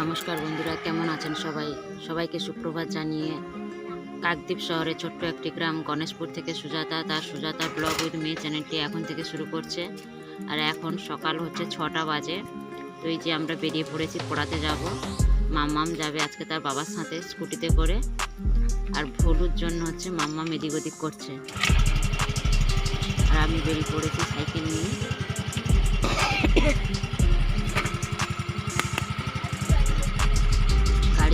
নমস্কার বন্ধুরা, কেমন আছেন সবাই? সবাইকে সুপ্রভাত জানিয়ে কাকদ্বীপ শহরে ছোট্ট একটি গ্রাম গণেশপুর থেকে সুজাতা, তার সুজাতা ব্লগ উইথ মে, চ্যানেলটি এখন থেকে শুরু করছে। আর এখন সকাল হচ্ছে ছটা বাজে, তো এই যে আমরা বেরিয়ে পড়েছি, পড়াতে যাব। মাম্মাম যাবে আজকে তার বাবার সাথে স্কুটিতে করে, আর ভলুর জন্য হচ্ছে মাম্মাম এদিক ওদিক করছে। আর আমি বেরিয়ে পড়েছি সাইকেল নিয়ে।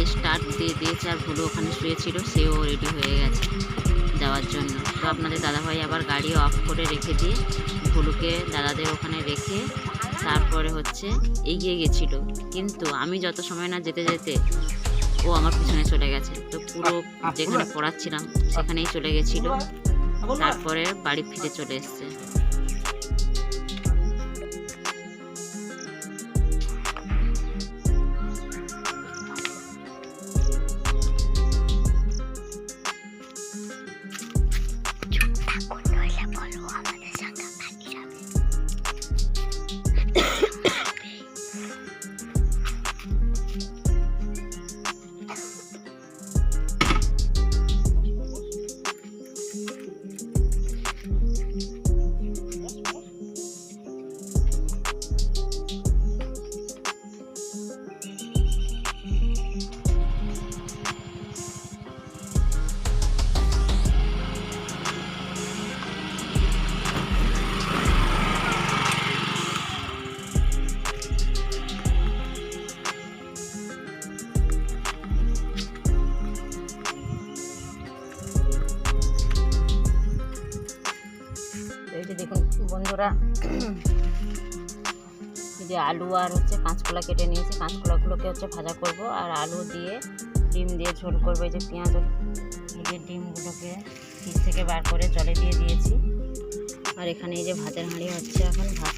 গাড়ি স্টার্ট দিয়ে দিয়েছে আর ভুলু ওখানে শুয়েছিল, সেও রেডি হয়ে গেছে যাওয়ার জন্য। তো আপনাদের দাদাভাই আবার গাড়ি অফ করে রেখে দিয়ে ভুলুকে দাদাদের ওখানে রেখে তারপরে হচ্ছে এগিয়ে গেছিল। কিন্তু আমি যত সময় না যেতে যেতে ও আমার পিছনে চলে গেছে। তো পুরো যেখানে পড়াচ্ছিলাম সেখানেই চলে গেছিল। তারপরে বাড়ি ফিরে চলে এসছে। বন্ধুরা। যে আলু আর হচ্ছে কাঁচকলা কেটে নিয়েছি কাঁচকলাগুলোকে হচ্ছে ভাজা করব আর আলু দিয়ে ডিম দিয়ে ঝোল করব। এই যে পেঁয়াজ যে ডিমগুলোকে ফ্রিজ থেকে বার করে জলে দিয়ে দিয়েছি। আর এখানে এই যে ভাতের হাঁড়ি হচ্ছে এখন, ভাত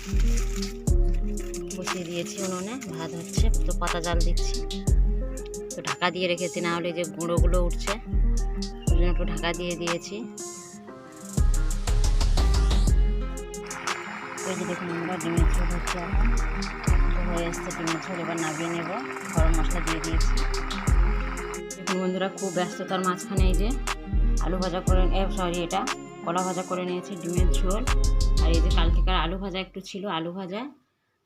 বসিয়ে দিয়েছি উনুনে। ভাত হচ্ছে তো পাতা জাল দিচ্ছি। তো ঢাকা দিয়ে রেখেছি, না হলে যে গুঁড়োগুলো উঠছে। ওই জন্য একটু ঢাকা দিয়ে দিয়েছি। এই যে দেখুন আমরা ডিমের ঝোল হচ্ছে এখন। হয়ে এসছে ডিমের ঝোল, এবার নামিয়ে নেব। গরম মশলা দিয়ে দিয়েছি। দেখুন বন্ধুরা, খুব ব্যস্ততার মাঝখানে এই যে আলু ভাজা করে সরি এটা কলা ভাজা করে নিয়েছি ডিমের ঝোল। আর এই যে কালকেকার আলু ভাজা একটু ছিল, আলু ভাজা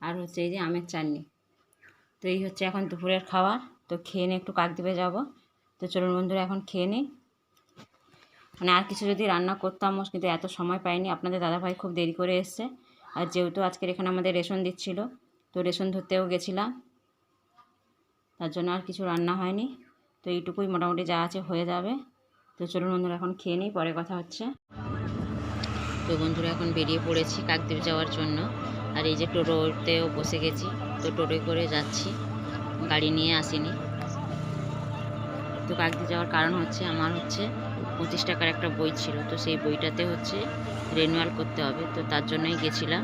আর হচ্ছে এই যে আমের চাটনি। তো এই হচ্ছে এখন দুপুরের খাবার। তো খেয়ে নিয়ে একটু কাকদ্বীপে যাব। তো চলুন বন্ধুরা, এখন খেয়ে নিই। মানে আর কিছু যদি রান্না করতাম, কিন্তু এত সময় পাইনি। আপনাদের দাদাভাই খুব দেরি করে এসছে। আর যেহেতু আজকের এখানে আমাদের রেশন দিচ্ছিল, তো রেশন ধরতেও গেছিলাম। তার জন্য আর কিছু রান্না হয়নি। তো এইটুকুই মোটামুটি যা আছে হয়ে যাবে। তো চলুন বন্ধুরা, এখন খেয়ে নিই, পরে কথা হচ্ছে। তো বন্ধুরা, এখন বেরিয়ে পড়েছি কাকদ্বীপ যাওয়ার জন্য। আর এই যে টোটোতেও বসে গেছি, তো টোটোয় করে যাচ্ছি। গাড়ি নিয়ে আসিনি। তো কাকদ্বীপ যাওয়ার কারণ হচ্ছে, আমার হচ্ছে পঁচিশ টাকার একটা বই ছিল। তো সেই বইটাতে হচ্ছে রেনুয়াল করতে হবে, তো তার জন্যই গেছিলাম।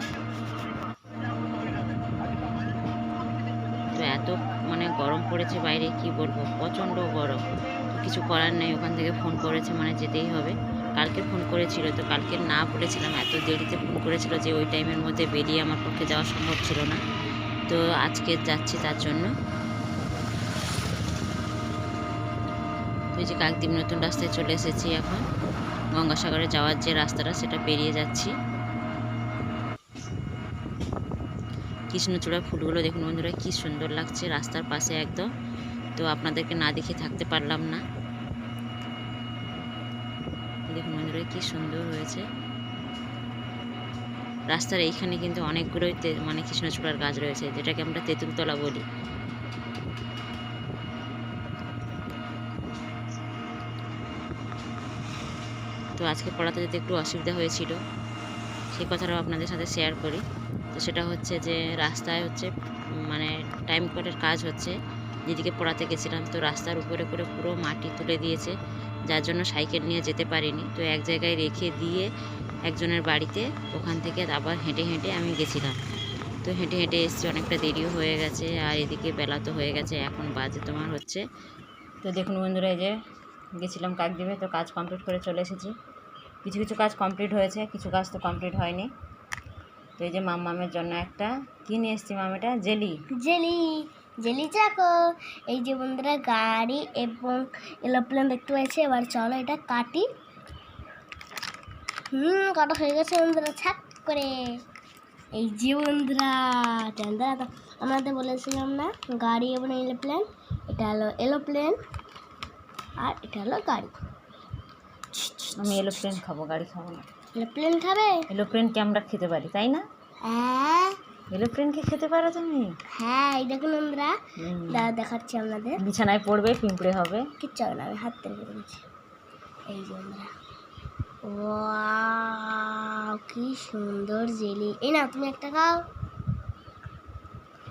তো এত মানে গরম পড়েছে বাইরে, কি বলব? প্রচণ্ড গরম। কিছু করার নেই, ওখান থেকে ফোন করেছে মানে যেতেই হবে। কালকে ফোন করেছিল, তো কালকে না বলেছিলাম, এত দেরিতে ফোন করেছিল যে ওই টাইমের মধ্যে বেরিয়ে আমার পক্ষে যাওয়া সম্ভব ছিল না। তো আজকে যাচ্ছি তার জন্য। এই যে কাকদ্বীপ নতুন রাস্তায় চলে এসেছি এখন। গঙ্গাসাগরে যাওয়ার যে রাস্তাটা, সেটা পেরিয়ে যাচ্ছি। কৃষ্ণচূড়া ফুলগুলো দেখুন বন্ধুরা, কি সুন্দর লাগছে রাস্তার পাশে একদম। তো আপনাদেরকে না দেখে থাকতে পারলাম না। দেখুন বন্ধুরা, কি সুন্দর হয়েছে। রাস্তার এইখানে কিন্তু অনেকগুলোই মানে কৃষ্ণচূড়ার গাছ রয়েছে, যেটাকে আমরা তেঁতুলতলা বলি। তো আজকে পড়াতে যেতে একটু অসুবিধা হয়েছিল, সেই কথাটাও আপনাদের সাথে শেয়ার করি। তো সেটা হচ্ছে যে, রাস্তায় হচ্ছে মানে টাইম কলের কাজ হচ্ছে, যেদিকে পড়াতে গেছিলাম, তো রাস্তার উপরে করে পুরো মাটি তুলে দিয়েছে, যার জন্য সাইকেল নিয়ে যেতে পারিনি। তো এক জায়গায় রেখে দিয়ে একজনের বাড়িতে, ওখান থেকে আবার হেঁটে হেঁটে আমি গেছিলাম। তো হেঁটে হেঁটে এসছি, অনেকটা দেরিও হয়ে গেছে, আর এদিকে বেলা তো হয়ে গেছে, এখন বাজে তোমার হচ্ছে তো দেখুন বন্ধুরা, এই যে গেছিলাম কাকদ্বীপে, তো কাজ কমপ্লিট করে চলে এসেছি। কিছু কিছু কাজ কমপ্লিট হয়েছে, কিছু কাজ তো কমপ্লিট হয়নি। তো এই যে মাম্মামের জন্য একটা কি নিয়ে এসেছি মাম এটা? জেলি। জেলি জেলি চাকো। এই যে বন্ধুরা, গাড়ি এবং এরোপ্লেন দেখতে পাচ্ছি এবার চলো এটা কাটি। হুম, কাটা হয়ে গেছে বন্ধুরা ছাক করে। এই যে বন্ধুরা আমাদের বলেছিলাম না, গাড়ি এবং এরোপ্লেন এটা হলো এরোপ্লেন আর এটা হলো গাড়ি। আমি এলোপ্লেন খাব গাড়ি খাব না। এরোপ্লেন খাবে? এলোপ্লেনকে আমরা খেতে পারি তাই না? হ্যাঁ। এলোপ্লেনকে খেতে পারো তুমি? হ্যাঁ এই দেখুন হুম। দাদা দেখাচ্ছি আপনাদের। বিছানায় পড়বে পিঁপড়ে হবে। কিচ্ছু হবে না আমি হাত থেকে করে দিচ্ছি এই যে বন্ধুরা ওয়াও কি সুন্দর জেলি। এই না তুমি একটা খাও।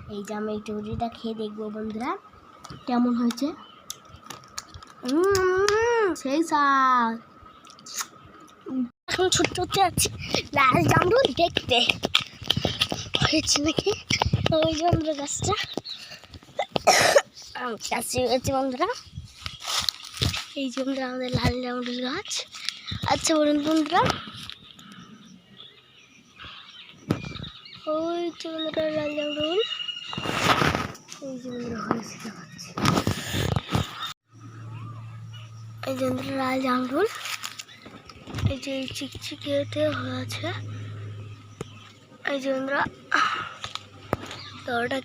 এই যে আমি এই টুরিটা খেয়ে দেখব বন্ধুরা কেমন হয়েছে? সেই স্বাদ। এখন ছোট্ট ছোট্ট আছে লাল জামরুল দেখতে। হয়েছে নাকি? ওই যে গাছটা। গাছে গেছে বন্ধুরা। এই যে বন্ধুরা আমাদের লাল জামরুল গাছ। আচ্ছা বলুন বন্ধুরা। ওই বন্ধুরা লাল জামরুল এই যে বন্ধুরা হয়েছে দেখাচ্ছি এই যে লাল জামরুল। এই যে এই চিকচিকেতে হয়েছে। এই যে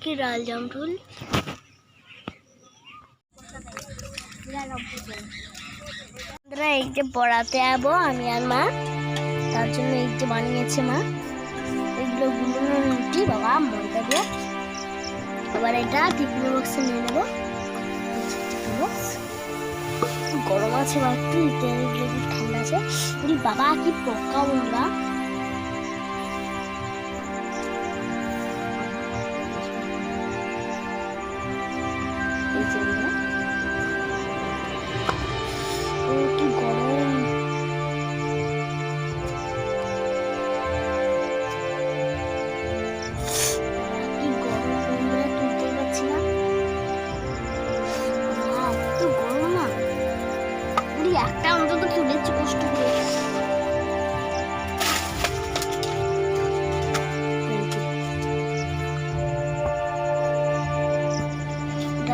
কি লাল জামরুল? এই যে পড়াতে যাব আমি আর মা। তার জন্য এই যে বানিয়েছে মা। এগুলো গুলো রুটি, বাবা, ময়দা দিয়ে। এবার এটা টিফিন বক্সে নিয়ে নেব। বক্স গরম আছে বা একটু ঠান্ডা আছে। বাবা কি পোকা বন্ধুরা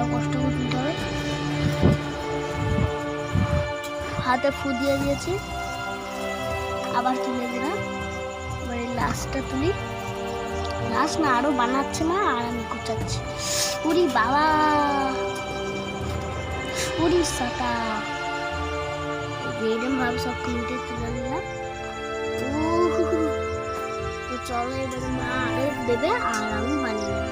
এটাও কষ্ট করে তুলতে হবে হাতে ফু দিয়ে দিয়েছি। আবার তুলে দিলাম এবার এই লাস্টটা তুলি। লাস্ট না, আরও বানাচ্ছে না আর আমি কুচাচ্ছি। উরি বাবা! উরি সাতা। এরকম ভাবে সব তিনটে তুলে নিলাম চলো এবারে মা আরও দেবে, আর আমি বানিয়ে